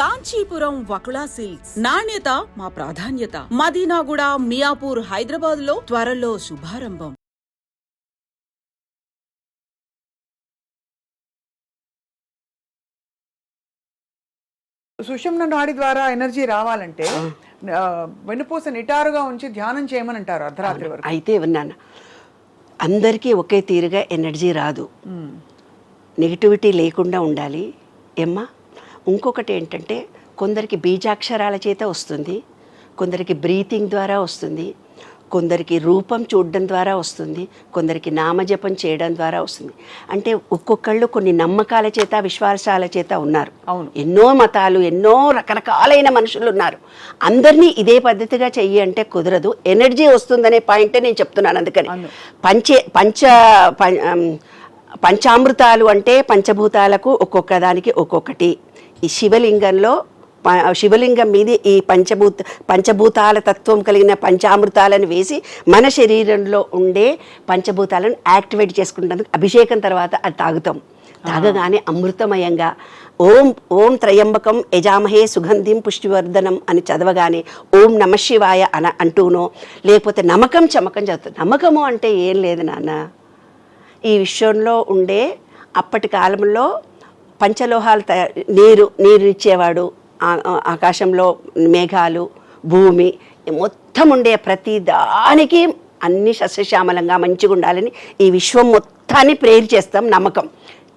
Kanchipuram Vakula silks. నాణ్యత మా ప్రాధాన్యత. మదీనాగూడ మియాపూర్ హైదరాబాద్లో త్వరలో శుభారంభం. సుషుమ్న నాడి ద్వారా ఎనర్జీ రావాలంటే వెన్నుపూస నిటారుగా ఉంచి ధ్యానం చేయమని అంటారు అర్ధరాత్రి వరకు. అయితే విన్నాను. అందరికీ ఒకే తీరుగా ఎనర్జీ రాదు. నెగిటివిటీ లేకుండా ఉండాలి. ఏమ్మా? ఇంకొకటి ఏంటంటే కొందరికి బీజాక్షరాల చేత వస్తుంది కొందరికి బ్రీతింగ్ ద్వారా వస్తుంది కొందరికి రూపం చూడడం ద్వారా వస్తుంది కొందరికి నామజపం చేయడం ద్వారా వస్తుంది. అంటే ఒక్కొక్కళ్ళు కొన్ని నమ్మకాల చేత విశ్వాసాల చేత ఉన్నారు. అవును. ఎన్నో మతాలు ఎన్నో రకరకాలైన మనుషులు ఉన్నారు. అందరినీ ఇదే పద్ధతిగా చెయ్యి అంటే కుదరదు. ఎనర్జీ వస్తుందనే పాయింటే నేను చెప్తున్నాను అందుకని. పంచే పంచ పంచామృతాలు అంటే పంచభూతాలకు ఒక్కొక్క దానికి ఒక్కొక్కటి. ఈ శివలింగంలో శివలింగం మీద ఈ పంచభూత పంచభూతాల తత్వం కలిగిన పంచామృతాలను వేసి మన శరీరంలో ఉండే పంచభూతాలను యాక్టివేట్ చేసుకుంటానికి అభిషేకం తర్వాత అది తాగుతాం. తాగగానే అమృతమయంగా ఓం ఓం త్రయంబకం యజామహే సుగంధిం పుష్టివర్ధనం అని చదవగానే ఓం నమ శివాయ అన అంటూనో లేకపోతే నమ్మకం చమకం చదువుతాం. నమ్మకము అంటే ఏం లేదు నాన్న. ఈ విశ్వంలో ఉండే అప్పటి కాలంలో పంచలోహాలు తయారు నీరు నీరు ఇచ్చేవాడు. ఆకాశంలో మేఘాలు భూమి మొత్తం ఉండే ప్రతి దానికి అన్ని సస్యశ్యామలంగా మంచిగా ఉండాలని ఈ విశ్వం మొత్తాన్ని ప్రేరు చేస్తాం నమ్మకం.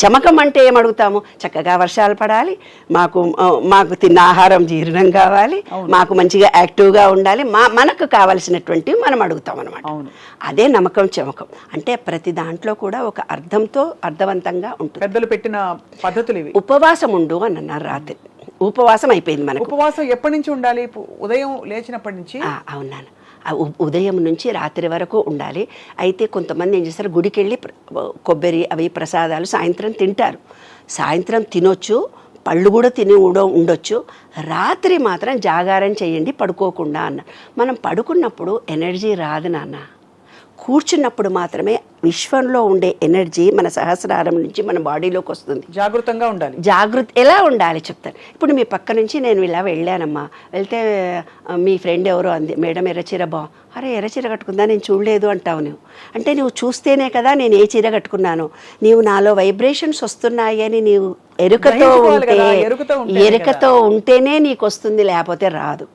చమకం అంటే ఏమడుగుతాము చక్కగా వర్షాలు పడాలి మాకు మాకు తిన్న ఆహారం జీర్ణం కావాలి మాకు మంచిగా యాక్టివ్గా ఉండాలి మా మనకు కావలసినటువంటివి మనం అడుగుతాం అనమాట. అదే నమ్మకం చమకం. అంటే ప్రతి దాంట్లో కూడా ఒక అర్థంతో అర్థవంతంగా ఉంటుంది. పెద్దలు పెట్టిన పద్ధతులు ఇవి. ఉపవాసం ఉండు అని అన్నారు రాత్రి. ఉపవాసం అయిపోయింది మనకు. ఉపవాసం ఎప్పటి నుంచి ఉండాలి? ఉదయం లేచినప్పటి నుంచి? అవునాను ఉదయం నుంచి రాత్రి వరకు ఉండాలి. అయితే కొంతమంది ఏం చేస్తారు? గుడికి వెళ్ళి కొబ్బరి అవి ప్రసాదాలు సాయంత్రం తింటారు. సాయంత్రం తినొచ్చు పళ్ళు కూడా తిని ఉండొచ్చు. రాత్రి మాత్రం జాగారం చేయండి పడుకోకుండా అన్న మనం పడుకున్నప్పుడు ఎనర్జీ రాదు నాన్న. కూర్చున్నప్పుడు మాత్రమే విశ్వంలో ఉండే ఎనర్జీ మన సహస్రారం నుంచి మన బాడీలోకి వస్తుంది. జాగృతంగా ఉండాలి. జాగృతి ఎలా ఉండాలి చెప్తాను. ఇప్పుడు మీ పక్క నుంచి నేను ఇలా వెళ్ళానమ్మా. వెళ్తే మీ ఫ్రెండ్ ఎవరో అంది మేడం ఎర్రచీర బా అరే ఎర్రచీర కట్టుకుందా? నేను చూడలేదు అంటావు నువ్వు. అంటే నువ్వు చూస్తేనే కదా నేను ఏ చీర కట్టుకున్నాను. నీవు నాలో వైబ్రేషన్స్ వస్తున్నాయి అని నీవు ఎరుకతో ఉంటే ఎరుకతో ఉంటేనే ఎరుకతో ఉంటేనే నీకు వస్తుంది లేకపోతే రాదు.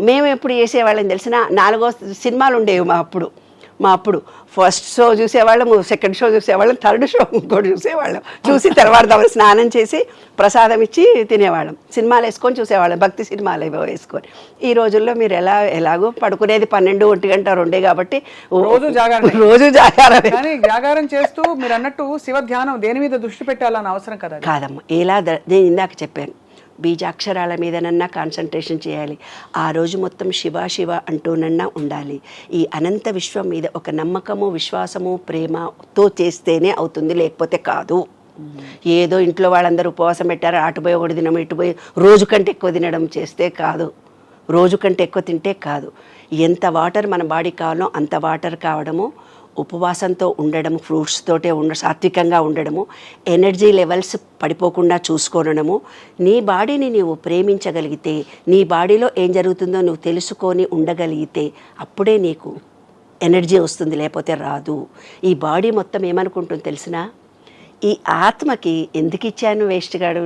మేము ఎప్పుడు చేసేవాళ్ళం తెలిసిన? నాలుగో సినిమాలు ఉండేవి మా అప్పుడు. మా అప్పుడు ఫస్ట్ షో చూసేవాళ్ళం సెకండ్ షో చూసేవాళ్ళం థర్డ్ షో ఇంకోటి చూసేవాళ్ళం. చూసి తెల్లవారుదామని స్నానం చేసి ప్రసాదం ఇచ్చి తినేవాళ్ళం. సినిమాలు వేసుకొని చూసేవాళ్ళం భక్తి సినిమాలు ఏవో వేసుకొని. ఈ రోజుల్లో మీరు ఎలా ఎలాగో పడుకునేది పన్నెండు ఒంటి గంట రెండే కాబట్టి రోజు జాగారమే. రోజు జాగారమే కానీ జాగారం చేస్తూ మీరు అన్నట్టు శివ ధ్యానం దేని మీద దృష్టి పెట్టాలని అవసరం కదా. కాదమ్మా ఎలా ద- నేను ఇందాక చెప్పాను. బీజాక్షరాల మీదనన్నా కాన్సన్ట్రేషన్ చేయాలి. ఆ రోజు మొత్తం శివ శివ అంటూనన్నా ఉండాలి. ఈ అనంత విశ్వం మీద ఒక నమ్మకము విశ్వాసము ప్రేమతో చేస్తేనే అవుతుంది లేకపోతే కాదు. ఏదో ఇంట్లో వాళ్ళందరూ ఉపవాసం పెట్టారు అటుపోయి ఒకటి తినడం ఇటు పోయి రోజు కంటే ఎక్కువ తినడం చేస్తే కాదు. రోజు కంటే ఎక్కువ తింటే కాదు. ఎంత వాటర్ మన బాడీకి కావాలో అంత వాటర్ కావడము ఉపవాసంతో ఉండడం ఫ్రూట్స్ తోటే ఉండ సాత్వికంగా ఉండడము ఎనర్జీ లెవెల్స్ పడిపోకుండా చూసుకోనడము నీ బాడీని నీవు ప్రేమించగలిగితే నీ బాడీలో ఏం జరుగుతుందో నువ్వు తెలుసుకొని ఉండగలిగితే అప్పుడే నీకు ఎనర్జీ వస్తుంది లేకపోతే రాదు. ఈ బాడీ మొత్తం ఏమనుకుంటుంది తెలిసినా? ఈ ఆత్మకి ఎందుకు ఇచ్చాను వేస్ట్ గాడు?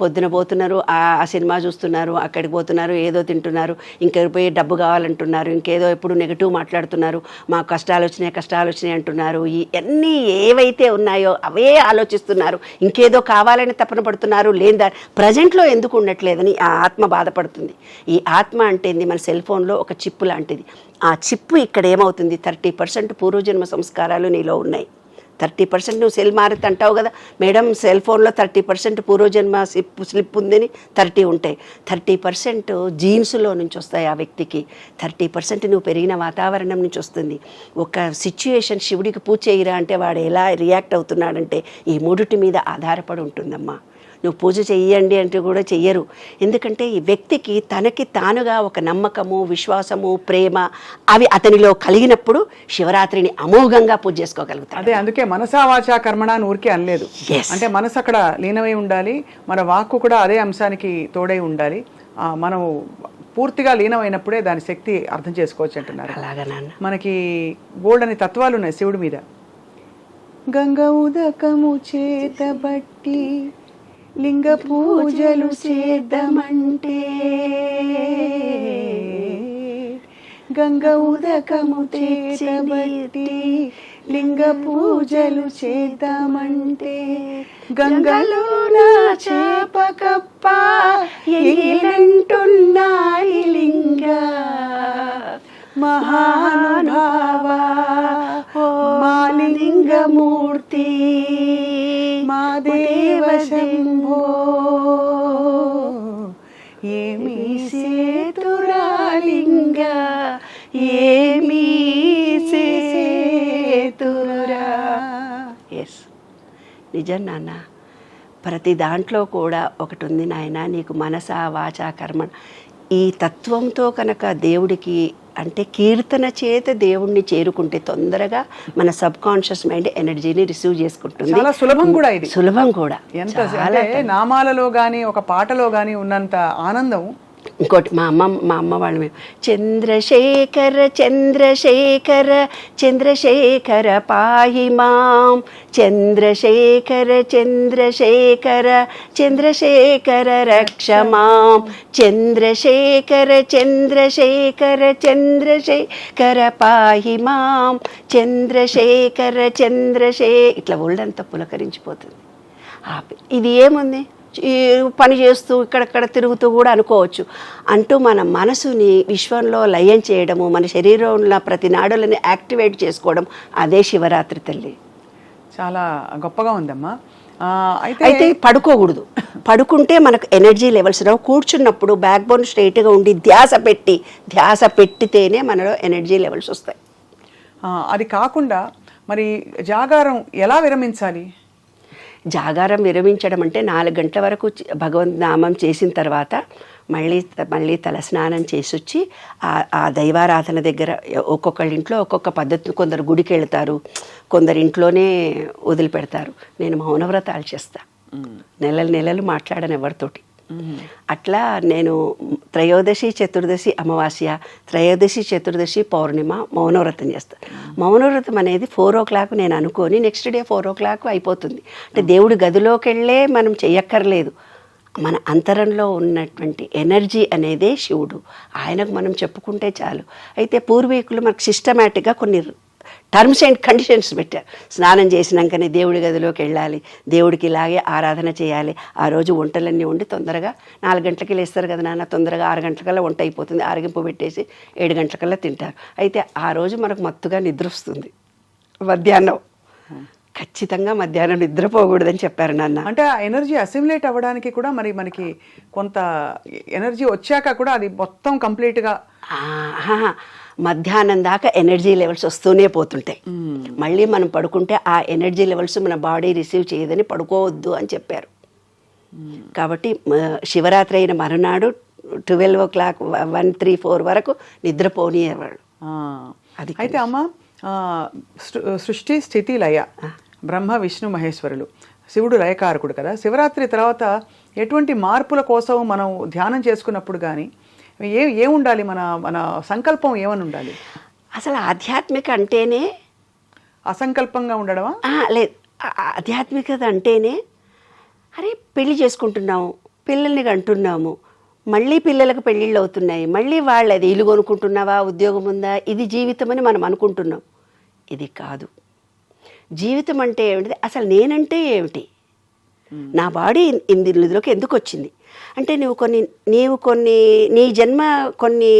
పొద్దున పోతున్నారు ఆ సినిమా చూస్తున్నారు అక్కడికి పోతున్నారు ఏదో తింటున్నారు ఇంకా పోయి డబ్బు కావాలంటున్నారు ఇంకేదో ఎప్పుడు నెగిటివ్ మాట్లాడుతున్నారు మా కష్టాలు వచ్చినాయి కష్టాలు వచ్చినాయి అంటున్నారు ఇవన్నీ ఏవైతే ఉన్నాయో అవే ఆలోచిస్తున్నారు ఇంకేదో కావాలని తపన పడుతున్నారు లేదా ప్రజెంట్లో ఎందుకు ఉండట్లేదని ఆ ఆత్మ బాధపడుతుంది. ఈ ఆత్మ అంటే ఏంది? మన సెల్ ఫోన్లో ఒక చిప్పు లాంటిది. ఆ చిప్పు ఇక్కడ ఏమవుతుంది? థర్టీ పర్సెంట్ పూర్వజన్మ సంస్కారాలు నీలో ఉన్నాయి. థర్టీ పర్సెంట్ నువ్వు సెల్ మారుత్ అంటావు కదా. మేడం సెల్ ఫోన్లో థర్టీ పర్సెంట్ పూర్వజన్మ స్లిప్ స్లిప్ ఉందని థర్టీ ఉంటాయి. థర్టీ పర్సెంట్ జీన్స్లో నుంచి వస్తాయి ఆ వ్యక్తికి. థర్టీ పర్సెంట్ నువ్వు పెరిగిన వాతావరణం నుంచి వస్తుంది. ఒక సిచ్యుయేషన్ శివుడికి పూజ చేయరా అంటే వాడు ఎలా రియాక్ట్ అవుతున్నాడంటే ఈ మూడిటి మీద ఆధారపడి ఉంటుందమ్మా. నువ్వు పూజ చెయ్యండి అంటే కూడా చెయ్యరు. ఎందుకంటే ఈ వ్యక్తికి తనకి తానుగా ఒక నమ్మకము విశ్వాసము ప్రేమ అవి అతనిలో కలిగినప్పుడు శివరాత్రిని అమోఘంగా పూజ చేసుకోగలుగుతాడు. అదే అందుకే మనసా వాచా కర్మణ అని ఊరికే అనలేదు. అంటే మనసు అక్కడ లీనమై ఉండాలి మన వాక్కు కూడా అదే అంశానికి తోడై ఉండాలి. మనం పూర్తిగా లీనమైనప్పుడే దాని శక్తి అర్థం చేసుకోవచ్చు అంటున్నారు. మనకి బోల్డ్ అని తత్వాలు ఉన్నాయి శివుడి మీద. గంగ ఉదకము చేతబట్టి లింగ పూజలు చేద్దామంటే గంగ ఉదకము చేతబట్టి లింగ పూజలు చేద్దామంటే గంగలో నా చేపకప్ప ఏ నిజం నాన్న. ప్రతి దాంట్లో కూడా ఒకటి ఉంది నాయన నీకు మనస వాచ కర్మ. ఈ తత్వంతో కనుక దేవుడికి అంటే కీర్తన చేత దేవుణ్ణి చేరుకుంటే తొందరగా మన సబ్ కాన్షియస్ మైండ్ ఎనర్జీని రిసీవ్ చేసుకుంటుంది. చాలా సులభం కూడా ఇది. సులభం కూడా. ఎంత నామాలలో గాని ఒక పాటలో గాని ఉన్నంత ఆనందం ఇంకోటి మా అమ్మ మా అమ్మ వాళ్ళు మేము చంద్రశేఖర చంద్రశేఖర చంద్రశేఖర పాహి మాం. చంద్రశేఖర చంద్రశేఖర చంద్రశేఖర రక్ష మాం. చంద్రశేఖర చంద్రశేఖర చంద్రశేఖర పాహి మాం. చంద్రశేఖర చంద్రశే ఇట్లా ఒళ్ళంతా పులకరించిపోతుంది. ఆపి ఇది ఏముంది? పని చేస్తూ ఇక్కడక్కడ తిరుగుతూ కూడా అనుకోవచ్చు. అంటూ మన మనసుని విశ్వంలో లయం చేయడము మన శరీరంలో ప్రతి నాడులని యాక్టివేట్ చేసుకోవడం అదే శివరాత్రి తల్లి. చాలా గొప్పగా ఉందమ్మా. అయితే అయితే పడుకోకూడదు. పడుకుంటే మనకు ఎనర్జీ లెవెల్స్ రావు. కూర్చున్నప్పుడు బ్యాక్ బోన్ స్ట్రైట్గా ఉండి ధ్యాస పెట్టి ధ్యాస పెట్టితేనే మనలో ఎనర్జీ లెవెల్స్ వస్తాయి. అది కాకుండా మరి జాగారం ఎలా విరమించాలి? జాగారం విరమించడం అంటే నాలుగు గంటల వరకు భగవంత్ నామం చేసిన తర్వాత మళ్ళీ మళ్ళీ తలస్నానం చేసి వచ్చి ఆ- ఆ దైవారాధన దగ్గర ఒక్కొక్కళ్ళ ఇంట్లో ఒక్కొక్క పద్ధతి కొందరు గుడికి వెళ్తారు కొందరు ఇంట్లోనే వదిలిపెడతారు. నేను మౌనవ్రతాలు చేస్తా. నెలలు నెలలు మాట్లాడను ఎవరితోటి. అట్లా నేను త్రయోదశి చతుర్దశి అమావాస్య త్రయోదశి చతుర్దశి పౌర్ణిమ మౌనవ్రతం చేస్తాను మౌనవ్రతం అనేది ఫోర్ ఓ క్లాక్ నేను అనుకొని next day four o'clock అయిపోతుంది. అంటే దేవుడి గదిలోకి వెళ్ళే మనం చెయ్యక్కర్లేదు. మన అంతరంలో ఉన్నటువంటి ఎనర్జీ అనేదే శివుడు. ఆయనకు మనం చెప్పుకుంటే చాలు. అయితే పూర్వీకులు మనకు సిస్టమేటిక్గా కొన్ని టర్మ్స్ అండ్ కండిషన్స్ పెట్టారు స్నానం చేసినాకనే దేవుడి గదిలోకి వెళ్ళాలి. దేవుడికి ఇలాగే ఆరాధన చేయాలి. ఆ రోజు వంటలన్నీ వండి తొందరగా నాలుగు గంటలకి లేస్తారు కదా నాన్న తొందరగా ఆరు గంటలకల్లా వంట అయిపోతుంది. ఆరగింపు పెట్టేసి ఏడు గంటలకల్లా తింటారు. అయితే ఆ రోజు మనకు మత్తుగా నిద్ర వస్తుంది. మధ్యాహ్నం. ఖచ్చితంగా మధ్యాహ్నం నిద్రపోకూడదని చెప్పారు నాన్న. అంటే ఆ ఎనర్జీ అసిమ్యులేట్ అవ్వడానికి కూడా మరి మనకి కొంత ఎనర్జీ వచ్చాక కూడా అది మొత్తం కంప్లీట్గా మధ్యాహ్నం దాకా ఎనర్జీ లెవెల్స్ వస్తూనే పోతుంటాయి. మళ్ళీ మనం పడుకుంటే ఆ ఎనర్జీ లెవెల్స్ మన బాడీ రిసీవ్ చేయదని పడుకోవద్దు అని చెప్పారు. కాబట్టి శివరాత్రి అయిన మరునాడు twelve o'clock one three four వరకు నిద్రపోనియవాళ్ళు. అది అయితే అమ్మ సృష్టి స్థితి లయ బ్రహ్మ విష్ణు మహేశ్వరులు. శివుడు లయకారకుడు కదా. శివరాత్రి తర్వాత ఎటువంటి మార్పుల కోసం మనం ధ్యానం చేసుకున్నప్పుడు కానీ ఏ ఏముండాలి? మన మన సంకల్పం ఏమని ఉండాలి అసలు ఆధ్యాత్మిక అంటేనే అసంకల్పంగా ఉండడమా? లేదు. ఆధ్యాత్మికత అంటేనే అరే పెళ్ళి చేసుకుంటున్నాము పిల్లల్ని కంటున్నాము మళ్ళీ పిల్లలకు పెళ్ళిళ్ళు అవుతున్నాయి మళ్ళీ వాళ్ళు అది ఇల్లు కొనుక్కుంటున్నావా ఉద్యోగం ఉందా ఇది జీవితం అని మనం అనుకుంటున్నాం. ఇది కాదు. జీవితం అంటే ఏమిటి అసలు నేనంటే ఏమిటి? నా బాడీ ఇందులోకి ఎందుకు వచ్చింది అంటే నువ్వు కొన్ని నీవు కొన్ని నీ జన్మ కొన్ని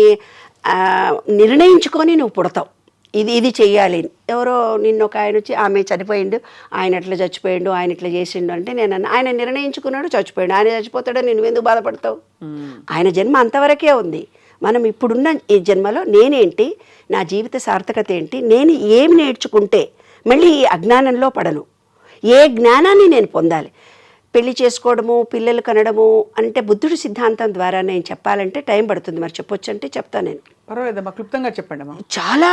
నిర్ణయించుకొని నువ్వు పుడతావు. ఇది ఇది చెయ్యాలి. ఎవరో నిన్న ఒక ఆయన వచ్చి ఆమె చనిపోయిండు ఆయన ఎట్లా చచ్చిపోయిండు ఆయన ఇట్లా చేసిండు అంటే నేను ఆయన నిర్ణయించుకున్నాడు చచ్చిపోయాడు. ఆయన చచ్చిపోతాడో నేను ఎందుకు బాధపడతావు? ఆయన జన్మ అంతవరకే ఉంది. మనం ఇప్పుడున్న ఈ జన్మలో నేనేంటి నా జీవిత సార్థకత ఏంటి నేను ఏమి నేర్చుకుంటే మళ్ళీ ఈ అజ్ఞానంలో పడను. ఏ జ్ఞానాన్ని నేను పొందాలి? పెళ్ళి చేసుకోవడము పిల్లలు కనడము అంటే బుద్ధుడి సిద్ధాంతం ద్వారా నేను చెప్పాలంటే టైం పడుతుంది. మరి చెప్పొచ్చు అంటే చెప్తాను నేను. పర్వాలేదమ్మా క్లుప్తంగా చెప్పండి చాలా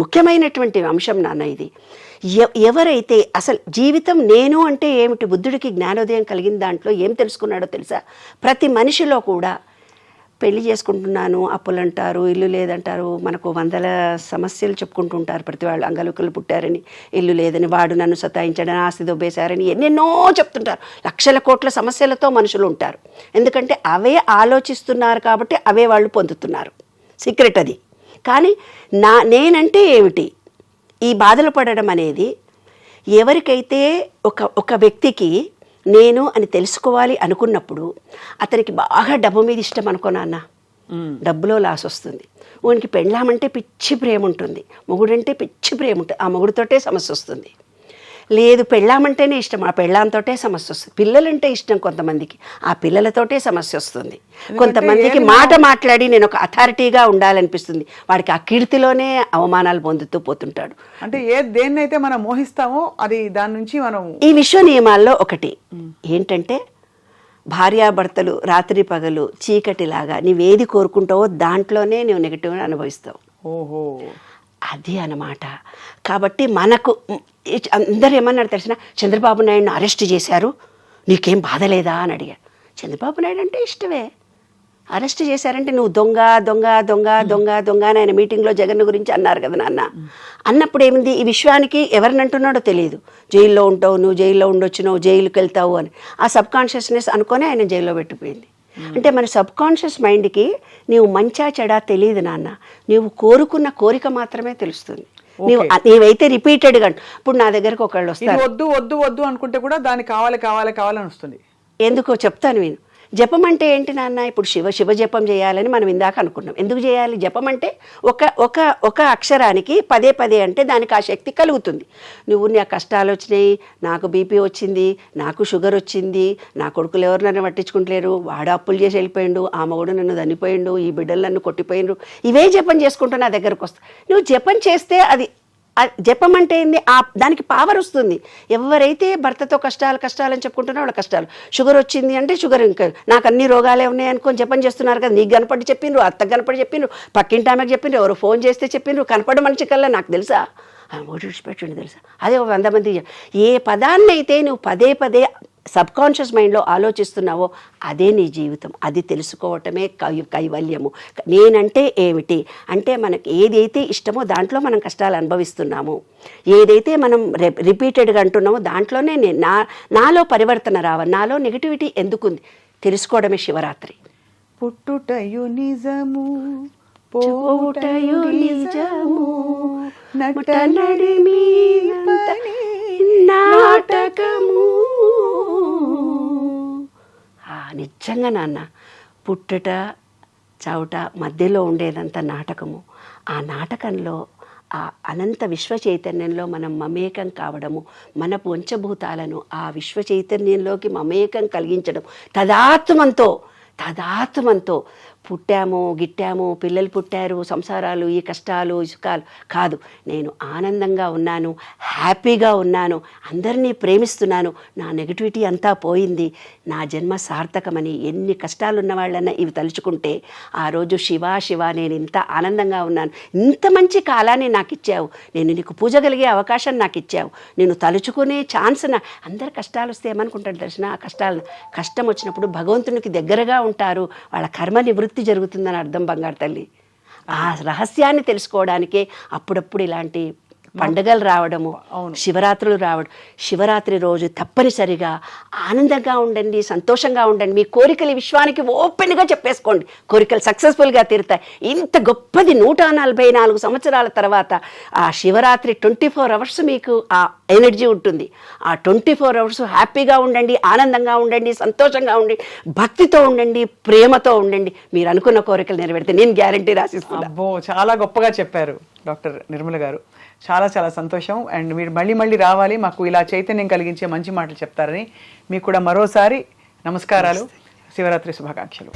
ముఖ్యమైనటువంటి అంశం నాన్న ఇది. ఎవరైతే అసలు జీవితం నేను అంటే ఏమిటి బుద్ధుడికి జ్ఞానోదయం కలిగిన దాంట్లో ఏం తెలుసుకున్నాడో తెలుసా? ప్రతి మనిషిలో కూడా పెళ్ళి చేసుకుంటున్నాను అప్పులు అంటారు ఇల్లు లేదంటారు మనకు వందల సమస్యలు చెప్పుకుంటుంటారు ప్రతి వాళ్ళు. అంగలుకలు పుట్టారని ఇల్లు లేదని వాడు నన్ను సతాయించడని ఆస్తి దొబ్బేశారని ఎన్నెన్నో చెప్తుంటారు. లక్షల కోట్ల సమస్యలతో మనుషులు ఉంటారు. ఎందుకంటే అవే ఆలోచిస్తున్నారు కాబట్టి అవే వాళ్ళు పొందుతున్నారు. సీక్రెట్ అది. కానీ నా నేనంటే ఏమిటి? ఈ బాధలు పడడం అనేది ఎవరికైతే ఒక ఒక వ్యక్తికి నేను అని తెలుసుకోవాలి అనుకున్నప్పుడు అతనికి బాగా డబ్బు మీద ఇష్టం అనుకో నాన్న. డబ్బులో లాస్ వస్తుంది. వానికి పెళ్ళామంటే పిచ్చి ప్రేమ ఉంటుంది. మొగుడంటే పిచ్చి ప్రేమ ఉంటుంది ఆ మొగుడితోటే సమస్య వస్తుంది. లేదు పెళ్ళామంటేనే ఇష్టం. ఆ పెళ్ళాంతోటే సమస్య వస్తుంది. పిల్లలంటే ఇష్టం కొంతమందికి. ఆ పిల్లలతోటే సమస్య వస్తుంది. కొంతమందికి మాట మాట్లాడి నేను ఒక అథారిటీగా ఉండాలనిపిస్తుంది. వాడికి ఆ కీర్తిలోనే అవమానాలు పొందుతూ పోతుంటాడు. అంటే ఏ దేన్నైతే మనం మోహిస్తామో అది దాని నుంచి మనం ఈ విశ్వ నియమాల్లో ఒకటి. ఏంటంటే భార్యాభర్తలు రాత్రి పగలు చీకటిలాగా నీవేది కోరుకుంటావో దాంట్లోనే నువ్వు నెగిటివ్ అనుభవిస్తావు. ఓహో. అది అన్నమాట. కాబట్టి మనకు అందరు ఏమన్నారు తెలిసిన చంద్రబాబు నాయుడుని అరెస్ట్ చేశారు. నీకేం బాధ లేదా అని అడిగారు చంద్రబాబు నాయుడు అంటే ఇష్టమే. అరెస్ట్ చేశారంటే నువ్వు దొంగ దొంగ దొంగ దొంగ దొంగ అని ఆయన మీటింగ్లో జగన్ గురించి అన్నారు కదా నాన్న. అన్నప్పుడు ఏమింది? ఈ విశ్వానికి ఎవరిని అంటున్నాడో తెలియదు జైల్లో ఉంటావు నువ్వు జైల్లో ఉండొచ్చు నువ్వు జైలుకి వెళ్తావు అని. ఆ సబ్ కాన్షియస్నెస్ అనుకొని ఆయన జైల్లో పెట్టిపోయింది. అంటే మన సబ్ కాన్షియస్ మైండ్కి నీవు మంచా చెడా తెలియదు నాన్న. నీవు కోరుకున్న కోరిక మాత్రమే తెలుస్తుంది. నీవు నీవైతే రిపీటెడ్గా ఇప్పుడు నా దగ్గరకు ఒకళ్ళు వస్తారు. వద్దు వద్దు వద్దు అనుకుంటే కూడా దాని కావాలి కావాలి కావాలని వస్తుంది. ఎందుకో చెప్తాను నేను. జపం అంటే ఏంటి నాన్న? ఇప్పుడు శివ శివ జపం చేయాలని మనం ఇందాక అనుకున్నాం. ఎందుకు చేయాలి? జపం అంటే ఒక ఒక ఒక అక్షరానికి పదే పదే అంటే దానికి ఆ శక్తి కలుగుతుంది. నువ్వు నా కష్టాలు వచ్చినాయి నాకు బీపీ వచ్చింది నాకు షుగర్ వచ్చింది నా కొడుకులు ఎవరు నన్ను పట్టించుకుంటలేరు వాడు అప్పులు చేసి వెళ్ళిపోయిండు ఆ మగుడు నన్ను దనిపోయిండు ఈ బిడ్డలు నన్ను కొట్టిపోయిండ్రు. ఇవే జపం చేసుకుంటూ నా దగ్గరకు వస్తా. నువ్వు జపం చేస్తే అది జపం అంటే ఏంది? ఆ దానికి పవర్ వస్తుంది. ఎవరైతే భర్తతో కష్టాలు కష్టాలు అని చెప్పుకుంటున్నా వాళ్ళ కష్టాలు. షుగర్ వచ్చింది అంటే షుగర్ ఇంకా నాకు అన్ని రోగాలే ఉన్నాయి అనుకొని జపం చేస్తున్నారు కదా నీకు కనపడి చెప్పిండ్రు అత్తకు కనపడి చెప్పిండ్రు పక్కింటి ఆమెకు చెప్పిండ్రు ఎవరు ఫోన్ చేస్తే చెప్పిండ్రు కనపడ మనిషి కల్లా నాకు తెలుసా? ఓటి విడిచిపెట్టండి తెలుసా? అదే ఒక వంద మంది ఏ పదాన్ని అయితే నువ్వు పదే పదే సబ్ కాన్షియస్ మైండ్లో ఆలోచిస్తున్నావో అదే నీ జీవితం. అది తెలుసుకోవటమే కై కైవల్యము. నేనంటే ఏమిటి? అంటే మనకి ఏదైతే ఇష్టమో దాంట్లో మనం కష్టాలు అనుభవిస్తున్నాము. ఏదైతే మనం రిపీటెడ్గా అంటున్నామో దాంట్లోనే నేను నా నాలో పరివర్తన రావాలి. నాలో నెగిటివిటీ ఎందుకుంది? తెలుసుకోవడమే శివరాత్రి. పుట్టుటయు నిజము పోవుటయు నిజము, నట ముట నడిమి పని నాటకము. నిజంగా నాన్న పుట్టుట చావుట మధ్యలో ఉండేదంతా నాటకము. ఆ నాటకంలో ఆ అనంత విశ్వ చైతన్యంలో మనం మమేకం కావడము మన పంచభూతాలను ఆ విశ్వ చైతన్యంలోకి మమేకం కలిగించడం తదాత్మంతో తదాత్మంతో పుట్టాము గిట్టాము పిల్లలు పుట్టారు సంసారాలు ఈ కష్టాలు ఇసుకాలు సుఖాలు. కాదు నేను ఆనందంగా ఉన్నాను హ్యాపీగా ఉన్నాను అందరినీ ప్రేమిస్తున్నాను. నా నెగిటివిటీ అంతా పోయింది. నా జన్మ సార్థకమని ఎన్ని కష్టాలు ఉన్న వాళ్ళన్నా ఇవి తలుచుకుంటే ఆ రోజు శివ శివ నేను ఇంత ఆనందంగా ఉన్నాను. ఇంత మంచి కాలాన్ని నాకు ఇచ్చావు నేను నీకు పూజ కలిగే అవకాశం నాకు ఇచ్చావు నేను తలుచుకునే ఛాన్స్ నా అందరు కష్టాలు వస్తే ఏమనుకుంటాడు దర్శన ఆ కష్టాలు కష్టం వచ్చినప్పుడు భగవంతునికి దగ్గరగా ఉంటారు. వాళ్ళ కర్మ నివృత్తి జరుగుతుందని అర్థం బంగారు తల్లి. ఆ రహస్యాన్ని తెలుసుకోవడానికే అప్పుడప్పుడు ఇలాంటి పండగలు రావడము శివరాత్రులు రావడం శివరాత్రి రోజు తప్పనిసరిగా ఆనందంగా ఉండండి సంతోషంగా ఉండండి. మీ కోరికలు విశ్వానికి ఓపెన్గా చెప్పేసుకోండి. కోరికలు సక్సెస్ఫుల్గా తీరుతాయి. ఇంత గొప్పది నూట నలభై నాలుగు సంవత్సరాల తర్వాత ఆ శివరాత్రి ట్వంటీ ఫోర్ అవర్స్ మీకు ఆ ఎనర్జీ ఉంటుంది. ఆ ట్వంటీ ఫోర్ అవర్స్ హ్యాపీగా ఉండండి ఆనందంగా ఉండండి సంతోషంగా ఉండండి భక్తితో ఉండండి ప్రేమతో ఉండండి. మీరు అనుకున్న కోరికలు నెరవేరితే నేను గ్యారంటీ రాసిస్తున్నాను అబ్బో చాలా గొప్పగా చెప్పారు డాక్టర్ నిర్మల గారు. చాలా చాలా సంతోషం. అండ్ మీరు మళ్ళీ మళ్ళీ రావాలి. మాకు ఇలా చైతన్యం కలిగించే మంచి మాటలు చెప్తారని. మీకు కూడా మరోసారి నమస్కారాలు. శివరాత్రి శుభాకాంక్షలు.